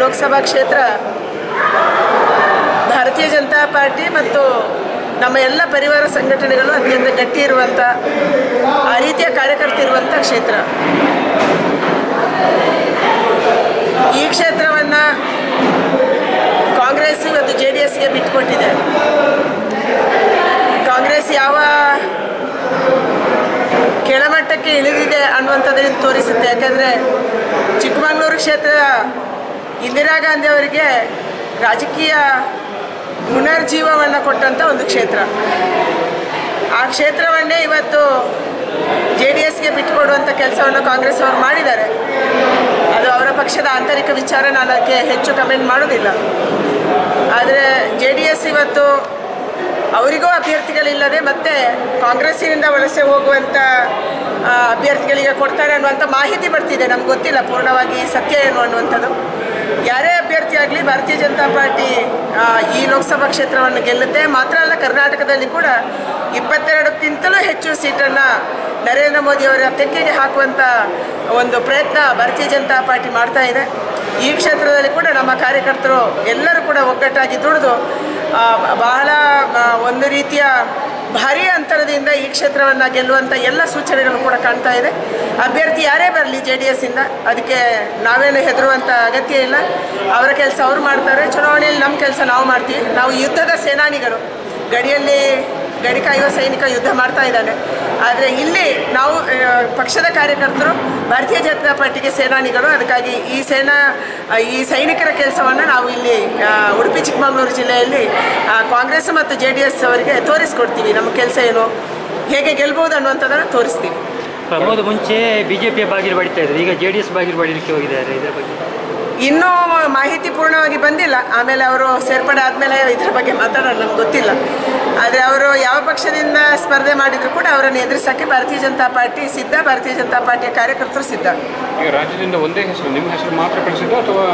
ಲೋಕಸಭಾ ಕ್ಷೇತ್ರ, ಭಾರತೀಯ ಜನತಾ ಪಾರ್ಟಿ ಮತ್ತು ನಮ್ಮ ಎಲ್ಲ ಪರಿವಾರ ಸಂಘಟನೆಗಳು ಅತ್ಯಂತ ಗಟ್ಟಿ ಇರುವಂಥ ಆ ರೀತಿಯ ಕಾರ್ಯಕರ್ತ ಇರುವಂಥ ಕ್ಷೇತ್ರ. ಈ ಕ್ಷೇತ್ರವನ್ನು ಕಾಂಗ್ರೆಸ್ ಮತ್ತು ಜೆ ಡಿ ಎಸ್ಗೆ ಬಿಟ್ಟುಕೊಟ್ಟಿದೆ ಕಾಂಗ್ರೆಸ್ ಯಾವ ಕೆಳಮಟ್ಟಕ್ಕೆ ಇಳಿದಿದೆ ಅನ್ನುವಂಥದ್ದನ್ನು ತೋರಿಸುತ್ತೆ? ಯಾಕಂದರೆ ಚಿಕ್ಕಮಗಳೂರು ಕ್ಷೇತ್ರ ಇಂದಿರಾ ಗಾಂಧಿ ಅವರಿಗೆ ರಾಜಕೀಯ ಪುನರ್ಜೀವವನ್ನು ಕೊಟ್ಟಂಥ ಒಂದು ಕ್ಷೇತ್ರ. ಆ ಕ್ಷೇತ್ರವನ್ನೇ ಇವತ್ತು ಜೆ ಡಿ ಎಸ್ಗೆ ಬಿಟ್ಟುಕೊಡುವಂಥ ಕೆಲಸವನ್ನು ಕಾಂಗ್ರೆಸ್ ಅವರು ಮಾಡಿದ್ದಾರೆ. ಅದು ಅವರ ಪಕ್ಷದ ಆಂತರಿಕ ವಿಚಾರ ನಾನು ಅದಕ್ಕೆ ಹೆಚ್ಚು ಕಮೆಂಟ್ ಮಾಡೋದಿಲ್ಲ ಆದರೆ ಜೆ ಡಿ ಎಸ್ ಇವತ್ತು ಅವರಿಗೂ ಅಭ್ಯರ್ಥಿಗಳಿಲ್ಲದೆ ಮತ್ತು ಕಾಂಗ್ರೆಸ್ಸಿನಿಂದ ವಲಸೆ ಹೋಗುವಂಥ ಅಭ್ಯರ್ಥಿಗಳಿಗೆ ಕೊಡ್ತಾರೆ ಅನ್ನುವಂಥ ಮಾಹಿತಿ ಬರ್ತಿದೆ. ನಮ್ಗೆ ಗೊತ್ತಿಲ್ಲ ಪೂರ್ಣವಾಗಿ ಸತ್ಯ ಏನು ಅನ್ನುವಂಥದ್ದು. ಯಾರೇ ಅಭ್ಯರ್ಥಿ ಆಗಲಿ ಭಾರತೀಯ ಜನತಾ ಪಾರ್ಟಿ ಈ ಲೋಕಸಭಾ ಕ್ಷೇತ್ರವನ್ನು ಗೆಲ್ಲುತ್ತೆ. ಮಾತ್ರ ಅಲ್ಲ, ಕರ್ನಾಟಕದಲ್ಲಿ ಕೂಡ ಇಪ್ಪತ್ತೆರಡಕ್ಕಿಂತಲೂ ಹೆಚ್ಚು ಸೀಟನ್ನು ನರೇಂದ್ರ ಮೋದಿ ಅವರ ತೆಕ್ಕೆಗೆ ಹಾಕುವಂಥ ಒಂದು ಪ್ರಯತ್ನ ಭಾರತೀಯ ಜನತಾ ಪಾರ್ಟಿ ಮಾಡ್ತಾ ಇದೆ. ಈ ಕ್ಷೇತ್ರದಲ್ಲಿ ಕೂಡ ನಮ್ಮ ಕಾರ್ಯಕರ್ತರು ಎಲ್ಲರೂ ಕೂಡ ಒಗ್ಗಟ್ಟಾಗಿ ದುಡಿದು ಬಹಳ ಒಂದು ರೀತಿಯ ಭಾರೀ ಅಂತರದಿಂದ ಈ ಕ್ಷೇತ್ರವನ್ನು ಗೆಲ್ಲುವಂಥ ಎಲ್ಲ ಸೂಚನೆಗಳು ಕೂಡ ಕಾಣ್ತಾ ಇದೆ. ಅಭ್ಯರ್ಥಿ ಯಾರೇ ಬರಲಿ ಜೆ ಡಿ ಎಸ್ಸಿಂದ ಅದಕ್ಕೆ ನಾವೇನು ಹೆದರುವಂಥ ಅಗತ್ಯ ಇಲ್ಲ. ಅವರ ಕೆಲಸ ಅವ್ರು ಮಾಡ್ತಾರೆ. ಚುನಾವಣೆಯಲ್ಲಿ ನಮ್ಮ ಕೆಲಸ ನಾವು ಮಾಡ್ತೀವಿ. ನಾವು ಯುದ್ಧದ ಸೇನಾನಿಗಳು ಗಡಿಯಲ್ಲಿ ಗಡಿ ಯುವ ಸೈನಿಕ ಯುದ್ಧ ಮಾಡ್ತಾ ಇದ್ದಾನೆ. ಆದರೆ ಇಲ್ಲಿ ನಾವು ಪಕ್ಷದ ಕಾರ್ಯಕರ್ತರು, ಭಾರತೀಯ ಜನತಾ ಪಾರ್ಟಿಗೆ ಸೇನಾನಿಗಳು, ಅದಕ್ಕಾಗಿ ಈ ಸೇನಾ, ಈ ಸೈನಿಕರ ಕೆಲಸವನ್ನು ನಾವು ಇಲ್ಲಿ ಉಡುಪಿ, ಚಿಕ್ಕಮಗಳೂರು ಜಿಲ್ಲೆಯಲ್ಲಿ ಕಾಂಗ್ರೆಸ್ ಮತ್ತು ಜೆ ಡಿ ಎಸ್ ಅವರಿಗೆ ತೋರಿಸ್ಕೊಡ್ತೀವಿ. ನಮ್ಮ ಕೆಲಸ ಏನು? ಹೇಗೆ ಗೆಲ್ಬೋದು ಅನ್ನುವಂಥದ್ದನ್ನು ತೋರಿಸ್ತೀವಿ. ಪ್ರಮೋದ್ ಮುಂಚೆ ಬಿಜೆಪಿಯ ಬಾಗಿಲು ಬಡಿತಾ ಇದ್ದಾರೆ. ಈಗ ಜೆ ಡಿ ಎಸ್ ಬಾಗಿಲು ಬಡಿಲಿಕ್ಕೆ ಹೋಗಿದ್ದಾರೆ. ಇದರ ಬಗ್ಗೆ. ಇನ್ನೂ ಮಾಹಿತಿ ಪೂರ್ಣವಾಗಿ ಬಂದಿಲ್ಲ. ಆಮೇಲೆ ಅವರು ಸೇರ್ಪಡೆ ಆದಮೇಲೆ ಇದ್ರ ಬಗ್ಗೆ ಮಾತಾಡೋಣ ನಮ್ಗೆ ಗೊತ್ತಿಲ್ಲ. ಆದರೆ ಅವರು ಯಾವ ಪಕ್ಷದಿಂದ ಸ್ಪರ್ಧೆ ಮಾಡಿದ್ರು ಕೂಡ ಅವರನ್ನು ಎದುರಿಸೋಕ್ಕೆ ಭಾರತೀಯ ಜನತಾ ಪಾರ್ಟಿ ಸಿದ್ಧ, ಭಾರತೀಯ ಜನತಾ ಪಾರ್ಟಿಯ ಕಾರ್ಯಕರ್ತರು ಸಿದ್ಧ. ಈಗ ರಾಜ್ಯದಿಂದ ಒಂದೇ ಹೆಸರು, ನಿಮ್ಮ ಹೆಸರು ಮಾತ್ರ ಕಳಿಸಿದ್ದು ಅಥವಾ